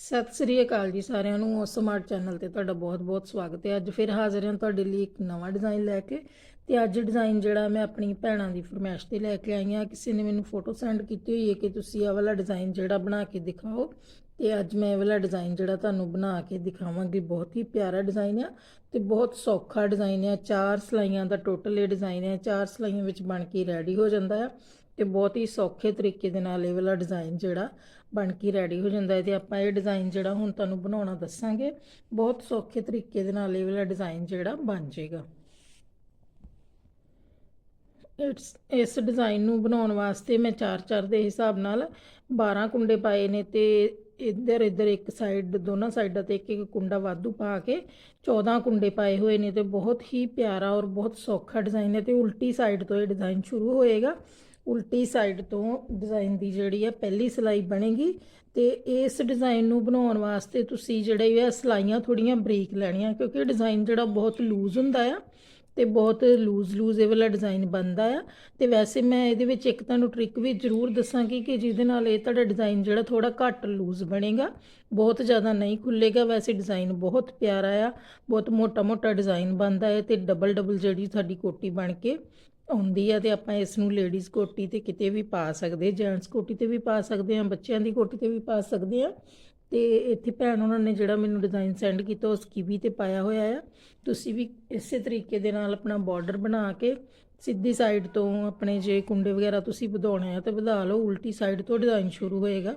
ਸਤਿ ਸ੍ਰੀ ਅਕਾਲ ਜੀ ਸਾਰਿਆਂ ਨੂੰ। ਸਮਾਰਟ ਚੈਨਲ ਤੇ ਤੁਹਾਡਾ ਬਹੁਤ-ਬਹੁਤ ਸਵਾਗਤ ਹੈ। ਅੱਜ ਫਿਰ ਹਾਜ਼ਰ ਹਾਂ ਤੁਹਾਡੇ ਲਈ ਇੱਕ ਨਵਾਂ ਡਿਜ਼ਾਈਨ ਲੈ ਕੇ ਤੇ ਅੱਜ ਡਿਜ਼ਾਈਨ ਜਿਹੜਾ ਮੈਂ ਆਪਣੀ ਭੈਣਾਂ ਦੀ ਫਰਮਾਇਸ਼ ਤੇ ਲੈ ਕੇ ਆਈ ਹਾਂ। ਕਿਸੇ ਨੇ ਮੈਨੂੰ ਫੋਟੋ ਸੈਂਡ ਕੀਤੀ ਹੋਈ ਹੈ ਕਿ ਤੁਸੀਂ ਇਹ ਵਾਲਾ ਡਿਜ਼ਾਈਨ ਜਿਹੜਾ ਬਣਾ ਕੇ ਦਿਖਾਓ ਤੇ ਅੱਜ ਮੈਂ ਇਹ ਵਾਲਾ ਡਿਜ਼ਾਈਨ ਜਿਹੜਾ ਤੁਹਾਨੂੰ ਬਣਾ ਕੇ ਦਿਖਾਵਾਂਗੀ। ਬਹੁਤ ਹੀ ਪਿਆਰਾ ਡਿਜ਼ਾਈਨ ਆ ਤੇ ਬਹੁਤ ਸੌਖਾ ਡਿਜ਼ਾਈਨ ਆ। ਚਾਰ ਸਲਾਈਆਂ ਦਾ ਟੋਟਲ ਇਹ ਡਿਜ਼ਾਈਨ ਹੈ ਚਾਰ ਸਲਾਈਆਂ ਵਿੱਚ ਬਣ ਕੇ ਰੈਡੀ ਹੋ ਜਾਂਦਾ ਆ। ਤੇ ਬਹੁਤ ਹੀ ਸੌਖੇ ਤਰੀਕੇ ਦੇ ਨਾਲ ਇਹ ਵਾਲਾ ਡਿਜ਼ਾਈਨ ਜਿਹੜਾ ਬਣ ਕੇ ਰੈਡੀ ਹੋ ਜਾਂਦਾ ਹੈ ਤੇ ਆਪਾਂ ਇਹ ਡਿਜ਼ਾਈਨ ਜਿਹੜਾ ਹੁਣ ਤੁਹਾਨੂੰ ਬਣਾਉਣਾ ਦੱਸਾਂਗੇ, ਬਹੁਤ ਸੌਖੇ ਤਰੀਕੇ ਦੇ ਨਾਲ ਇਹ ਵਾਲਾ ਡਿਜ਼ਾਈਨ ਜਿਹੜਾ ਬਣ ਜਾਏਗਾ। ਇਸ ਇਸ ਡਿਜ਼ਾਈਨ ਨੂੰ ਬਣਾਉਣ ਵਾਸਤੇ ਮੈਂ 4-4 ਦੇ ਹਿਸਾਬ ਨਾਲ 12 ਕੁੰਡੇ ਪਾਏ ਨੇ ਤੇ ਇੱਧਰ ਇੱਧਰ ਇੱਕ ਸਾਈਡ ਦੋਨਾਂ ਸਾਈਡਾਂ ਤੇ ਇੱਕ ਇੱਕ ਕੁੰਡਾ ਵਾਧੂ ਪਾ ਕੇ 14 ਕੁੰਡੇ ਪਾਏ ਹੋਏ ਨੇ ਤੇ ਬਹੁਤ ਹੀ ਪਿਆਰਾ ਔਰ ਬਹੁਤ ਸੌਖਾ ਡਿਜ਼ਾਈਨ ਹੈ ਤੇ ਉਲਟੀ ਸਾਈਡ ਤੋਂ ਇਹ ਡਿਜ਼ਾਈਨ ਸ਼ੁਰੂ ਹੋਏਗਾ। ਉਲਟੀ ਸਾਈਡ ਤੋਂ ਡਿਜ਼ਾਈਨ ਦੀ ਜਿਹੜੀ ਹੈ ਪਹਿਲੀ ਸਲਾਈ ਬਣੇਗੀ ਤੇ ਇਸ ਡਿਜ਼ਾਈਨ ਨੂੰ ਬਣਾਉਣ ਵਾਸਤੇ ਤੁਸੀਂ ਜਿਹੜੇ ਆ ਸਲਾਈਆਂ ਥੋੜੀਆਂ ਬਰੀਕ ਲੈਣੀਆਂ, ਕਿਉਂਕਿ ਡਿਜ਼ਾਈਨ ਜਿਹੜਾ ਬਹੁਤ ਲੂਜ਼ ਹੁੰਦਾ ਆ ਤੇ ਬਹੁਤ ਲੂਜ਼ ਲੂਜ਼ ਇਹ ਵਾਲਾ ਡਿਜ਼ਾਈਨ ਬਣਦਾ ਆ। ਤੇ ਵੈਸੇ ਮੈਂ ਇਹਦੇ ਵਿੱਚ ਇੱਕ ਤੁਹਾਨੂੰ ਟ੍ਰਿਕ ਵੀ ਜ਼ਰੂਰ ਦੱਸਾਂਗੀ ਕਿ ਜਿਹਦੇ ਨਾਲ ਇਹ ਤੁਹਾਡਾ ਡਿਜ਼ਾਈਨ ਜਿਹੜਾ ਥੋੜਾ ਘੱਟ ਲੂਜ਼ ਬਣੇਗਾ, ਬਹੁਤ ਜ਼ਿਆਦਾ ਨਹੀਂ ਖੁੱਲੇਗਾ ਵੈਸੇ ਡਿਜ਼ਾਈਨ ਬਹੁਤ ਪਿਆਰਾ ਆ, ਬਹੁਤ ਮੋਟਾ ਮੋਟਾ ਡਿਜ਼ਾਈਨ ਬਣਦਾ ਹੈ ਤੇ ਡਬਲ ਡਬਲ ਜਿਹੜੀ ਸਾਡੀ ਕੋਟੀ ਬਣ ਕੇ ਆਉਂਦੀ ਆ ਤੇ ਆਪਾਂ ਇਸ ਨੂੰ ਲੇਡੀਜ਼ ਕੋਟੀ ਤੇ ਕਿਤੇ ਵੀ ਪਾ ਸਕਦੇ ਜੈਂਟਸ ਕੋਟੀ ਤੇ ਵੀ ਪਾ ਸਕਦੇ ਆ, ਬੱਚਿਆਂ ਦੀ ਕੋਟੀ ਤੇ ਵੀ ਪਾ ਸਕਦੇ ਆ। ਤੇ ਇੱਥੇ ਭੈਣ ਉਹਨਾਂ ਨੇ ਜਿਹੜਾ ਮੈਨੂੰ ਡਿਜ਼ਾਈਨ ਸੈਂਡ ਕੀਤਾ ਉਸ ਕੀਵੀ ਤੇ ਪਾਇਆ ਹੋਇਆ ਆ। ਤੁਸੀਂ ਵੀ ਇਸੇ ਤਰੀਕੇ ਦੇ ਨਾਲ ਆਪਣਾ ਬਾਰਡਰ ਬਣਾ ਕੇ ਸਿੱਧੀ ਸਾਈਡ ਤੋਂ ਆਪਣੇ ਜੇ ਕੁੰਡੇ ਵਗੈਰਾ ਤੁਸੀਂ ਵਧਾਉਣੇ ਆ ਤਾਂ ਵਧਾ ਲਓ, ਉਲਟੀ ਸਾਈਡ ਤੋਂ ਡਿਜ਼ਾਈਨ ਸ਼ੁਰੂ ਹੋਏਗਾ।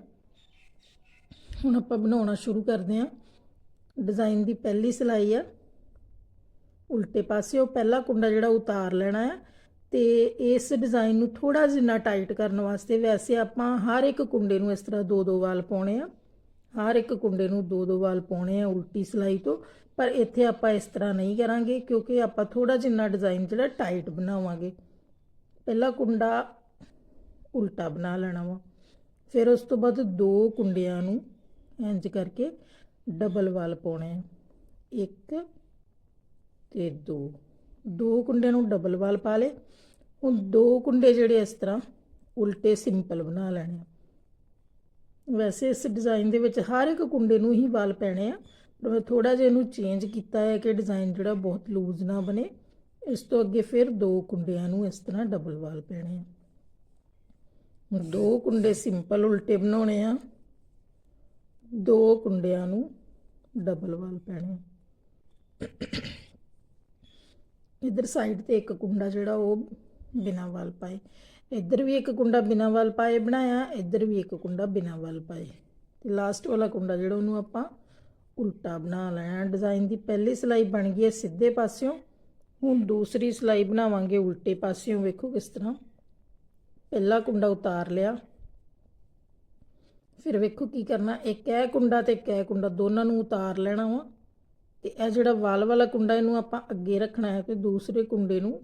ਹੁਣ ਆਪਾਂ ਬਣਾਉਣਾ ਸ਼ੁਰੂ ਕਰਦੇ ਆ। ਡਿਜ਼ਾਈਨ ਦੀ ਪਹਿਲੀ ਸਿਲਾਈ ਆ। ਉਲਟੇ ਪਾਸਿਓਂ ਪਹਿਲਾ ਕੁੰਡਾ ਜਿਹੜਾ ਉਤਾਰ ਲੈਣਾ ਆ। ਤੇ ਇਸ ਡਿਜ਼ਾਈਨ ਨੂੰ ਥੋੜਾ ਜਿਹਾ ਟਾਈਟ ਕਰਨ ਵਾਸਤੇ ਵੈਸੇ ਆਪਾਂ ਹਰ ਇੱਕ ਕੁੰਡੇ ਨੂੰ ਇਸ ਤਰ੍ਹਾਂ ਦੋ ਦੋ ਵਾਲ ਪਾਉਣੇ ਆ। ਹਰ ਇੱਕ ਕੁੰਡੇ ਨੂੰ ਦੋ ਦੋ ਵਾਲ ਪਾਉਣੇ ਆ ਉਲਟੀ ਸਲਾਈ ਤੋਂ। ਪਰ ਇੱਥੇ ਆਪਾਂ ਇਸ ਤਰ੍ਹਾਂ ਨਹੀਂ ਕਰਾਂਗੇ ਕਿਉਂਕਿ ਆਪਾਂ ਥੋੜਾ ਜਿਹਾ ਡਿਜ਼ਾਈਨ ਜਿਹੜਾ ਟਾਈਟ ਬਣਾਵਾਂਗੇ। ਪਹਿਲਾ ਕੁੰਡਾ ਉਲਟਾ ਬਣਾ ਲੈਣਾ ਵਾ। ਫਿਰ ਉਸ ਤੋਂ ਬਾਅਦ ਦੋ ਕੁੰਡਿਆਂ ਨੂੰ ਇੰਜ ਕਰਕੇ ਡਬਲ ਵਾਲ ਪਾਉਣੇ ਆ। ਇੱਕ ਤੇ ਦੋ। ਦੋ ਕੁੰਡਿਆਂ ਨੂੰ ਡਬਲ ਵਾਲ ਪਾ ਲੇ ਹੁਣ ਦੋ ਕੁੰਡੇ ਜਿਹੜੇ ਇਸ ਤਰ੍ਹਾਂ ਉਲਟੇ ਸਿੰਪਲ ਬਣਾ ਲੈਣੇ ਆ। ਵੈਸੇ ਇਸ ਡਿਜ਼ਾਈਨ ਦੇ ਵਿੱਚ ਹਰ ਇੱਕ ਕੁੰਡੇ ਨੂੰ ਹੀ ਵਾਲ ਪੈਣੇ ਆ, ਪਰ ਮੈਂ ਥੋੜਾ ਜਿਹਾ ਇਹਨੂੰ ਚੇਂਜ ਕੀਤਾ ਹੈ ਕਿ ਡਿਜ਼ਾਈਨ ਜਿਹੜਾ ਬਹੁਤ ਲੂਜ਼ ਨਾ ਬਣੇ। ਇਸ ਤੋਂ ਅੱਗੇ ਫਿਰ ਦੋ ਕੁੰਡਿਆਂ ਨੂੰ ਇਸ ਤਰ੍ਹਾਂ ਡਬਲ ਵਾਲ ਪੈਣੇ ਆ। ਦੋ ਕੁੰਡੇ ਸਿੰਪਲ ਉਲਟੇ ਬਣਾਉਣੇ ਆ। ਦੋ ਕੁੰਡਿਆਂ ਨੂੰ ਡਬਲ ਵਾਲ ਪੈਣੇ ਆ। ਇਧਰ ਸਾਈਡ ਤੇ ਇੱਕ ਕੁੰਡਾ ਜਿਹੜਾ ਉਹ ਬਿਨਾਂ ਵਾਲ ਪਾਏ। ਇੱਧਰ ਵੀ ਇੱਕ ਕੁੰਡਾ ਬਿਨਾਂ ਵਾਲ ਪਾਏ ਬਣਾਇਆ, ਇੱਧਰ ਵੀ ਇੱਕ ਕੁੰਡਾ ਬਿਨਾਂ ਵਾਲ ਪਾਏ। ਤੇ ਲਾਸਟ ਵਾਲਾ ਕੁੰਡਾ ਜਿਹੜਾ ਉਹਨੂੰ ਆਪਾਂ ਉਲਟਾ ਬਣਾ ਲੈਣਾ। ਡਿਜ਼ਾਈਨ ਦੀ ਪਹਿਲੀ ਸਲਾਈ ਬਣ ਗਈ ਹੈ ਸਿੱਧੇ ਪਾਸਿਓਂ। ਹੁਣ ਦੂਸਰੀ ਸਲਾਈ ਬਣਾਵਾਂਗੇ ਉਲਟੇ ਪਾਸਿਓਂ। ਵੇਖੋ ਕਿਸ ਤਰ੍ਹਾਂ ਪਹਿਲਾ ਕੁੰਡਾ ਉਤਾਰ ਲਿਆ। ਫਿਰ ਵੇਖੋ ਕੀ ਕਰਨਾ। ਇੱਕ ਇਹ ਕੁੰਡਾ ਤੇ ਇੱਕ ਇਹ ਕੁੰਡਾ, ਦੋਨਾਂ ਨੂੰ ਉਤਾਰ ਲੈਣਾ ਵਾ। ਤੇ ਇਹ ਜਿਹੜਾ ਵਾਲ ਵਾਲਾ ਕੁੰਡਾ ਇਹਨੂੰ ਆਪਾਂ ਅੱਗੇ ਰੱਖਣਾ ਹੈ ਤੇ ਦੂਸਰੇ ਕੁੰਡੇ ਨੂੰ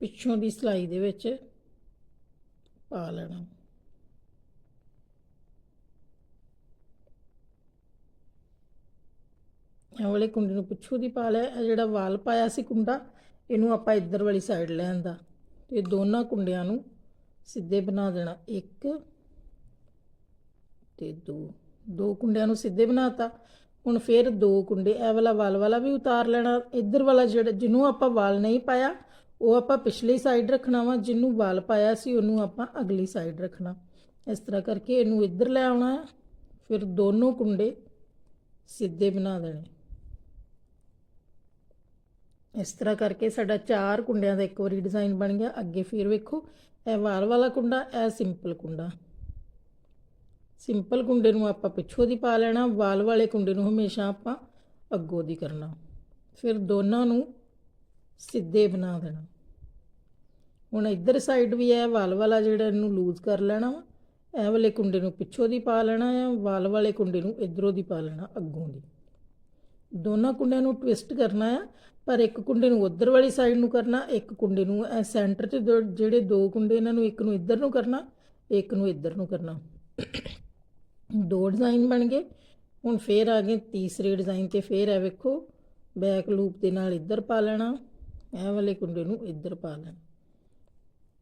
ਪਿੱਛੋਂ ਦੀ ਸਲਾਈ ਦੇ ਵਿੱਚ ਪਾ ਲੈਣਾ। ਇਹ ਵਾਲੇ ਕੁੰਡੇ ਨੂੰ ਪਿੱਛੋਂ ਦੀ ਪਾ ਲਿਆ। ਇਹ ਜਿਹੜਾ ਵਾਲ ਪਾਇਆ ਸੀ ਕੁੰਡਾ, ਇਹਨੂੰ ਆਪਾਂ ਇੱਧਰ ਵਾਲੀ ਸਾਈਡ ਲੈਣ ਦਾ। ਤੇ ਦੋਨਾਂ ਕੁੰਡਿਆਂ ਨੂੰ ਸਿੱਧੇ ਬਣਾ ਦੇਣਾ। ਇੱਕ ਤੇ ਦੋ। ਦੋ ਕੁੰਡਿਆਂ ਨੂੰ ਸਿੱਧੇ ਬਣਾਤਾ। ਹੁਣ ਫਿਰ ਦੋ ਕੁੰਡੇ ਇਹ ਵਾਲਾ ਵਾਲ ਵਾਲਾ ਵੀ ਉਤਾਰ ਲੈਣਾ। ਇੱਧਰ ਵਾਲਾ ਜਿਹੜਾ ਜਿਹਨੂੰ ਆਪਾਂ ਵਾਲ ਨਹੀਂ ਪਾਇਆ, ਉਹ ਆਪਾਂ ਪਿਛਲੀ ਸਾਈਡ ਰੱਖਣਾ ਵਾ। ਜਿਹਨੂੰ ਵਾਲ ਪਾਇਆ ਸੀ, ਉਹਨੂੰ ਆਪਾਂ ਅਗਲੀ ਸਾਈਡ ਰੱਖਣਾ। ਇਸ ਤਰ੍ਹਾਂ ਕਰਕੇ ਇਹਨੂੰ ਇੱਧਰ ਲੈ ਆਉਣਾ ਫਿਰ ਦੋਨੋਂ ਕੁੰਡੇ ਸਿੱਧੇ ਬਣਾ ਦੇਣੇ। ਇਸ ਤਰ੍ਹਾਂ ਕਰਕੇ ਸਾਡਾ ਚਾਰ ਕੁੰਡਿਆਂ ਦਾ ਇੱਕ ਵਾਰੀ ਡਿਜ਼ਾਈਨ ਬਣ ਗਿਆ। ਅੱਗੇ ਫਿਰ ਵੇਖੋ, ਇਹ ਵਾਲ ਵਾਲਾ ਕੁੰਡਾ, ਇਹ ਸਿੰਪਲ ਕੁੰਡਾ। ਸਿੰਪਲ ਕੁੰਡੇ ਨੂੰ ਆਪਾਂ ਪਿੱਛੋਂ ਦੀ ਪਾ ਲੈਣਾ, ਵਾਲ ਵਾਲੇ ਕੁੰਡੇ ਨੂੰ ਹਮੇਸ਼ਾ ਆਪਾਂ ਅੱਗੋਂ ਦੀ ਕਰਨਾ। ਫਿਰ ਦੋਨਾਂ ਨੂੰ ਸਿੱਧੇ ਬਣਾ ਦੇਣਾ। ਹੁਣ ਇੱਧਰ ਸਾਈਡ ਵੀ ਹੈ ਵਾਲ ਵਾਲਾ ਜਿਹੜਾ ਇਹਨੂੰ ਲੂਜ਼ ਕਰ ਲੈਣਾ ਵਾ, ਇਹ ਵਾਲੇ ਕੁੰਡੇ ਨੂੰ ਪਿੱਛੋਂ ਦੀ ਪਾ ਲੈਣਾ ਹੈ ਵਾਲ ਵਾਲੇ ਕੁੰਡੇ ਨੂੰ ਇਧਰੋਂ ਦੀ ਪਾ ਲੈਣਾ, ਅੱਗੋਂ ਦੀ। ਦੋਨਾਂ ਕੁੰਡਿਆਂ ਨੂੰ ਟਵਿਸਟ ਕਰਨਾ ਹੈ ਪਰ ਇੱਕ ਕੁੰਡੇ ਨੂੰ ਉਧਰ ਵਾਲੀ ਸਾਈਡ ਨੂੰ ਕਰਨਾ, ਇੱਕ ਕੁੰਡੇ ਨੂੰ ਇਹ ਸੈਂਟਰ 'ਚ ਦੋ- ਜਿਹੜੇ ਦੋ ਕੁੰਡੇ ਇਹਨਾਂ ਨੂੰ ਇੱਕ ਨੂੰ ਇੱਧਰ ਨੂੰ ਕਰਨਾ, ਇੱਕ ਨੂੰ ਇੱਧਰ ਨੂੰ ਕਰਨਾ। ਦੋ ਡਿਜ਼ਾਈਨ ਬਣ ਗਏ। ਹੁਣ ਫੇਰ ਆ ਗਏ ਤੀਸਰੇ ਡਿਜ਼ਾਈਨ ਤੇ ਫੇਰ ਇਹ ਵੇਖੋ ਬੈਕ ਲੂਪ ਦੇ ਨਾਲ ਇੱਧਰ ਪਾ ਲੈਣਾ, ਇਹ ਵਾਲੇ ਕੁੰਡੇ ਨੂੰ ਇੱਧਰ ਪਾ ਲੈਣਾ।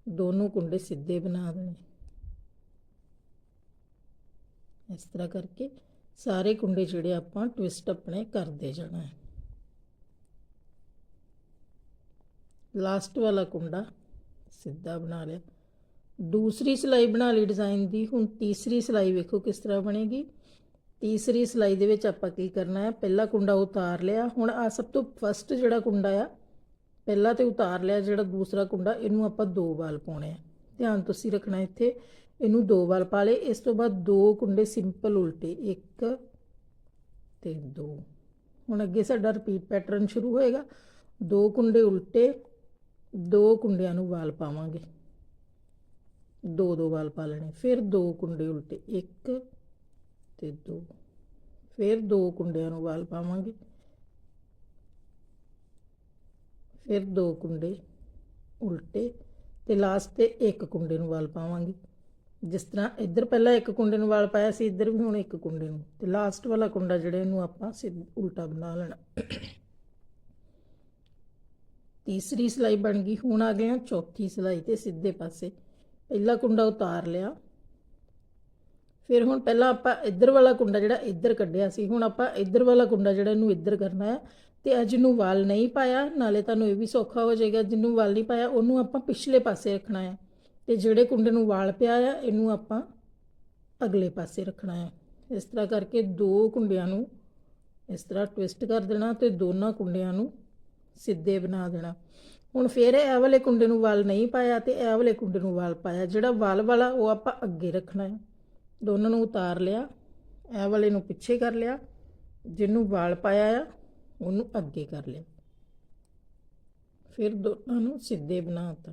ਦੋਨੋਂ ਕੁੰਡੇ ਸਿੱਧੇ ਬਣਾ ਦੇਣੇ। ਇਸ ਤਰ੍ਹਾਂ ਕਰਕੇ ਸਾਰੇ ਕੁੰਡੇ ਜਿਹੜੇ ਆਪਾਂ ਟਵਿਸਟ ਆਪਣੇ ਕਰਦੇ ਜਾਣਾ ਹੈ। ਲਾਸਟ ਵਾਲਾ ਕੁੰਡਾ ਸਿੱਧਾ ਬਣਾ ਲਿਆ। ਦੂਸਰੀ ਸਿਲਾਈ ਬਣਾ ਲਈ ਡਿਜ਼ਾਈਨ ਦੀ, ਹੁਣ ਤੀਸਰੀ ਸਿਲਾਈ ਵੇਖੋ ਕਿਸ ਤਰ੍ਹਾਂ ਬਣੇਗੀ। ਤੀਸਰੀ ਸਿਲਾਈ ਦੇ ਵਿੱਚ ਆਪਾਂ ਕੀ ਕਰਨਾ ਹੈ, ਪਹਿਲਾ ਕੁੰਡਾ ਉਤਾਰ ਲਿਆ। ਹੁਣ ਆ ਸਭ ਤੋਂ ਫਸਟ ਜਿਹੜਾ ਕੁੰਡਾ ਆ, ਪਹਿਲਾ ਤੇ ਉਤਾਰ ਲਿਆ ਜਿਹੜਾ ਦੂਸਰਾ ਕੁੰਡਾ, ਇਹਨੂੰ ਆਪਾਂ ਦੋ ਵਾਲ ਪਾਉਣੇ ਆ। ਧਿਆਨ ਤੁਸੀਂ ਰੱਖਣਾ ਇੱਥੇ, ਇਹਨੂੰ ਦੋ ਵਾਲ ਪਾ ਲਏ। ਇਸ ਤੋਂ ਬਾਅਦ ਦੋ ਕੁੰਡੇ ਸਿੰਪਲ ਉਲਟੇ, ਇੱਕ ਤੇ ਦੋ। ਹੁਣ ਅੱਗੇ ਸਾਡਾ ਰਿਪੀਟ ਪੈਟਰਨ ਸ਼ੁਰੂ ਹੋਏਗਾ। ਦੋ ਕੁੰਡੇ ਉਲਟੇ, ਦੋ ਕੁੰਡਿਆਂ ਨੂੰ ਵਾਲ ਪਾਵਾਂਗੇ। ਦੋ ਦੋ ਵਾਲ ਪਾ ਲੈਣੇ, ਫਿਰ ਦੋ ਕੁੰਡੇ ਉਲਟੇ, ਇੱਕ ਤੇ ਦੋ। ਫਿਰ ਦੋ ਕੁੰਡਿਆਂ ਨੂੰ ਵਾਲ ਪਾਵਾਂਗੇ। ਫਿਰ ਦੋ ਕੁੰਡੇ ਉਲਟੇ ਤੇ ਲਾਸਟ ਤੇ ਇੱਕ ਕੁੰਡੇ ਨੂੰ ਵਾਲ ਪਾਵਾਂਗੇ। ਜਿਸ ਤਰ੍ਹਾਂ ਇੱਧਰ ਪਹਿਲਾਂ ਇੱਕ ਕੁੰਡੇ ਨੂੰ ਵਾਲ ਪਾਇਆ ਸੀ, ਇੱਧਰ ਵੀ ਹੁਣ ਇੱਕ ਕੁੰਡੇ ਨੂੰ। ਤੇ ਲਾਸਟ ਵਾਲਾ ਕੁੰਡਾ ਜਿਹੜੇ ਇਹਨੂੰ ਆਪਾਂ ਸਿੱਧ ਉਲਟਾ ਬਣਾ ਲੈਣਾ। ਤੀਸਰੀ ਸਿਲਾਈ ਬਣ ਗਈ। ਹੁਣ ਆ ਗਏ ਹਾਂ ਚੌਥੀ ਸਿਲਾਈ ਤੇ ਸਿੱਧੇ ਪਾਸੇ। ਪਹਿਲਾ ਕੁੰਡਾ ਉਤਾਰ ਲਿਆ। ਫਿਰ ਹੁਣ ਪਹਿਲਾਂ ਆਪਾਂ ਇੱਧਰ ਵਾਲਾ ਕੁੰਡਾ ਜਿਹੜਾ ਇੱਧਰ ਕੱਢਿਆ ਸੀ, ਹੁਣ ਆਪਾਂ ਇੱਧਰ ਵਾਲਾ ਕੁੰਡਾ ਜਿਹੜਾ ਇਹਨੂੰ ਇੱਧਰ ਕਰਨਾ ਹੈ ਤੇ ਅੱਜ ਨੂੰ ਵਾਲ ਨਹੀਂ ਪਾਇਆ, ਨਾਲੇ ਤੁਹਾਨੂੰ ਇਹ ਵੀ ਸੌਖਾ ਹੋ ਜਾਏਗਾ ਜਿਹਨੂੰ ਵਾਲ ਨਹੀਂ ਪਾਇਆ ਉਹਨੂੰ ਆਪਾਂ ਪਿਛਲੇ ਪਾਸੇ ਰੱਖਣਾ ਹੈ ਤੇ ਜਿਹੜੇ ਕੁੰਡੇ ਨੂੰ ਵਾਲ ਪਿਆ ਆ, ਇਹਨੂੰ ਆਪਾਂ ਅਗਲੇ ਪਾਸੇ ਰੱਖਣਾ ਹੈ। ਇਸ ਤਰ੍ਹਾਂ ਕਰਕੇ ਦੋ ਕੁੰਡਿਆਂ ਨੂੰ ਇਸ ਤਰ੍ਹਾਂ ਟਵਿਸਟ ਕਰ ਦੇਣਾ ਤੇ ਦੋਨਾਂ ਕੁੰਡਿਆਂ ਨੂੰ ਸਿੱਧੇ ਬਣਾ ਦੇਣਾ। ਹੁਣ ਫਿਰ ਇਹ ਵਾਲੇ ਕੁੰਡੇ ਨੂੰ ਵਾਲ ਨਹੀਂ ਪਾਇਆ ਤੇ ਇਹ ਵਾਲੇ ਕੁੰਡੇ ਨੂੰ ਵਾਲ ਪਾਇਆ। ਜਿਹੜਾ ਵਾਲ ਵਾਲਾ, ਉਹ ਆਪਾਂ ਅੱਗੇ ਰੱਖਣਾ ਹੈ। ਦੋਨਾਂ ਨੂੰ ਉਤਾਰ ਲਿਆ, ਇਹ ਵਾਲੇ ਨੂੰ ਪਿੱਛੇ ਕਰ ਲਿਆ। ਜਿਹਨੂੰ ਵਾਲ ਪਾਇਆ ਆ, ਉਹਨੂੰ ਅੱਗੇ ਕਰ ਲਿਆ। ਫਿਰ ਦੋਨਾਂ ਨੂੰ ਸਿੱਧੇ ਬਣਾਤਾ।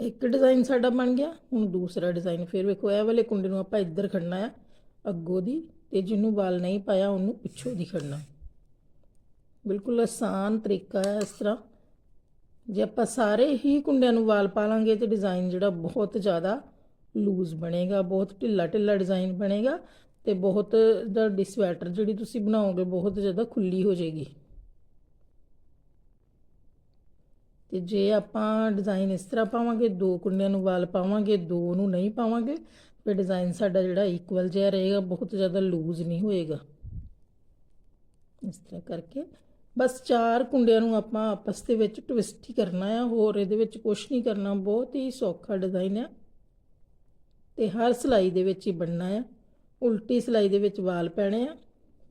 ਇੱਕ ਡਿਜ਼ਾਈਨ ਸਾਡਾ ਬਣ ਗਿਆ, ਹੁਣ ਦੂਸਰਾ ਡਿਜ਼ਾਈਨ। ਫਿਰ ਵੇਖੋ, ਇਹ ਵਾਲੇ ਕੁੰਡੇ ਨੂੰ ਆਪਾਂ ਇੱਧਰ ਖੜਨਾ ਆ, ਅੱਗੋਂ ਦੀ, ਤੇ ਜਿਹਨੂੰ ਵਾਲ ਨਹੀਂ ਪਾਇਆ, ਉਹਨੂੰ ਪਿੱਛੋਂ ਦੀ ਖੜਨਾ। ਬਿਲਕੁਲ ਆਸਾਨ ਤਰੀਕਾ ਹੈ ਇਸ ਤਰ੍ਹਾਂ। ਜੇ ਆਪਾਂ ਸਾਰੇ ਹੀ ਕੁੰਡਿਆਂ ਨੂੰ ਵਾਲ ਪਾ ਲਾਂਗੇ ਤੇ ਡਿਜ਼ਾਈਨ ਜਿਹੜਾ ਬਹੁਤ ਜ਼ਿਆਦਾ ਲੂਜ਼ ਬਣੇਗਾ, ਬਹੁਤ ਢਿੱਲਾ ਢਿੱਲਾ ਡਿਜ਼ਾਈਨ ਬਣੇਗਾ ਤੇ ਬਹੁਤ ਦਾ ਸਵੈਟਰ ਜਿਹੜੀ ਤੁਸੀਂ ਬਣਾਓਗੇ ਬਹੁਤ ਜ਼ਿਆਦਾ ਖੁੱਲੀ ਹੋ ਜਾਏਗੀ। ਤੇ ਜੇ ਆਪਾਂ ਡਿਜ਼ਾਈਨ ਇਸ ਤਰ੍ਹਾਂ ਪਾਵਾਂਗੇ, ਦੋ ਕੁੰਡਿਆਂ ਨੂੰ ਵਾਲ ਪਾਵਾਂਗੇ, ਦੋ ਨੂੰ ਨਹੀਂ ਪਾਵਾਂਗੇ ਫਿਰ ਡਿਜ਼ਾਈਨ ਸਾਡਾ ਜਿਹੜਾ ਇਕੁਅਲ ਜਿਹਾ ਰਹੇਗਾ, ਬਹੁਤ ਜ਼ਿਆਦਾ ਲੂਜ਼ ਨਹੀਂ ਹੋਏਗਾ। ਇਸ ਤਰ੍ਹਾਂ ਕਰਕੇ ਬਸ ਚਾਰ ਕੁੰਡਿਆਂ ਨੂੰ ਆਪਾਂ ਆਪਸ ਦੇ ਵਿੱਚ ਟਵਿਸਟ ਹੀ ਕਰਨਾ ਆ, ਹੋਰ ਇਹਦੇ ਵਿੱਚ ਕੁਝ ਨਹੀਂ ਕਰਨਾ, ਬਹੁਤ ਹੀ ਸੌਖਾ ਡਿਜ਼ਾਈਨ ਆ। ਤੇ ਹਰ ਸਿਲਾਈ ਦੇ ਵਿੱਚ ਹੀ ਬਣਨਾ ਆ। ਉਲਟੀ ਸਿਲਾਈ ਦੇ ਵਿੱਚ ਵਾਲ ਪੈਣੇ ਆ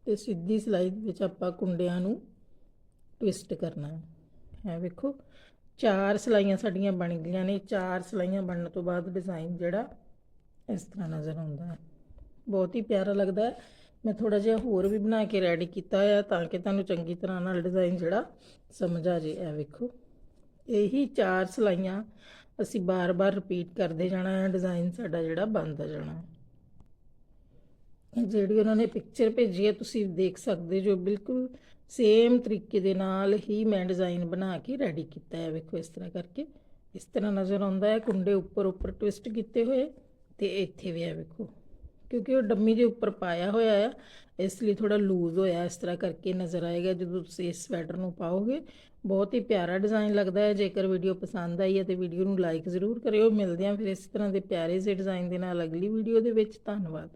ਤੇ ਸਿੱਧੀ ਸਿਲਾਈ ਦੇ ਵਿੱਚ ਆਪਾਂ ਕੁੰਡਿਆਂ ਨੂੰ ਟਵਿਸਟ ਕਰਨਾ ਹੈ ਹੈ ਵੇਖੋ, ਚਾਰ ਸਿਲਾਈਆਂ ਸਾਡੀਆਂ ਬਣ ਗਈਆਂ ਨੇ, ਚਾਰ ਸਿਲਾਈਆਂ ਬਣਨ ਤੋਂ ਬਾਅਦ ਡਿਜ਼ਾਈਨ ਜਿਹੜਾ ਇਸ ਤਰ੍ਹਾਂ ਨਜ਼ਰ ਆਉਂਦਾ ਹੈ ਬਹੁਤ ਹੀ ਪਿਆਰਾ ਲੱਗਦਾ ਹੈ ਮੈਂ ਥੋੜਾ ਜਿਹਾ ਹੋਰ ਵੀ ਬਣਾ ਕੇ ਰੈਡੀ ਕੀਤਾ ਆ ਤਾਂ ਕਿ ਤੁਹਾਨੂੰ ਚੰਗੀ ਤਰ੍ਹਾਂ ਨਾਲ ਡਿਜ਼ਾਈਨ ਜਿਹੜਾ ਸਮਝ ਆ ਜੇ, ਇਹ ਵੇਖੋ। ਇਹੀ ਚਾਰ ਸਿਲਾਈਆਂ ਅਸੀਂ ਬਾਰ-ਬਾਰ ਰਿਪੀਟ ਕਰਦੇ ਜਾਣਾ ਹੈ ਡਿਜ਼ਾਈਨ ਸਾਡਾ ਜਿਹੜਾ ਬਣਦਾ ਜਾਣਾ। ਹੈ ਜਿਹੜੀ ਉਹਨਾਂ ਨੇ ਪਿਕਚਰ ਭੇਜੀ ਹੈ ਤੁਸੀਂ ਦੇਖ ਸਕਦੇ ਜੋ ਬਿਲਕੁਲ ਸੇਮ ਤਰੀਕੇ ਦੇ ਨਾਲ ਹੀ ਮੈਂ ਡਿਜ਼ਾਈਨ ਬਣਾ ਕੇ ਰੈਡੀ ਕੀਤਾ ਹੈ ਵੇਖੋ ਇਸ ਤਰ੍ਹਾਂ ਕਰਕੇ। ਇਸ ਤਰ੍ਹਾਂ ਨਜ਼ਰ ਆਉਂਦਾ ਹੈ ਕੁੰਡੇ ਉੱਪਰ ਉੱਪਰ ਟਵਿਸਟ ਕੀਤੇ ਹੋਏ ਤੇ ਇੱਥੇ ਵੀ ਹੈ ਵੇਖੋ। ਕਿਉਂਕਿ ਉਹ ਡੰਮੀ ਦੇ ਉੱਪਰ ਪਾਇਆ ਹੋਇਆ ਆ, ਇਸ ਲਈ ਥੋੜਾ ਲੂਜ਼ ਹੋਇਆ, ਇਸ ਤਰ੍ਹਾਂ ਕਰਕੇ ਨਜ਼ਰ ਆਏਗਾ ਜਦੋਂ ਤੁਸੀਂ ਇਸ ਸਵੈਟਰ ਨੂੰ ਪਾਓਗੇ। ਬਹੁਤ ਹੀ ਪਿਆਰਾ ਡਿਜ਼ਾਈਨ ਲੱਗਦਾ ਹੈ, ਜੇਕਰ ਵੀਡੀਓ ਪਸੰਦ ਆਈ ਹੈ ਤੇ ਵੀਡੀਓ ਨੂੰ ਲਾਈਕ ਜ਼ਰੂਰ ਕਰਿਓ। ਮਿਲਦੇ ਹਾਂ ਫਿਰ ਇਸ ਤਰ੍ਹਾਂ ਦੇ ਪਿਆਰੇ ਜਿਹੇ ਡਿਜ਼ਾਈਨ ਦੇ ਨਾਲ ਅਗਲੀ ਵੀਡੀਓ ਦੇ ਵਿੱਚ। ਧੰਨਵਾਦ।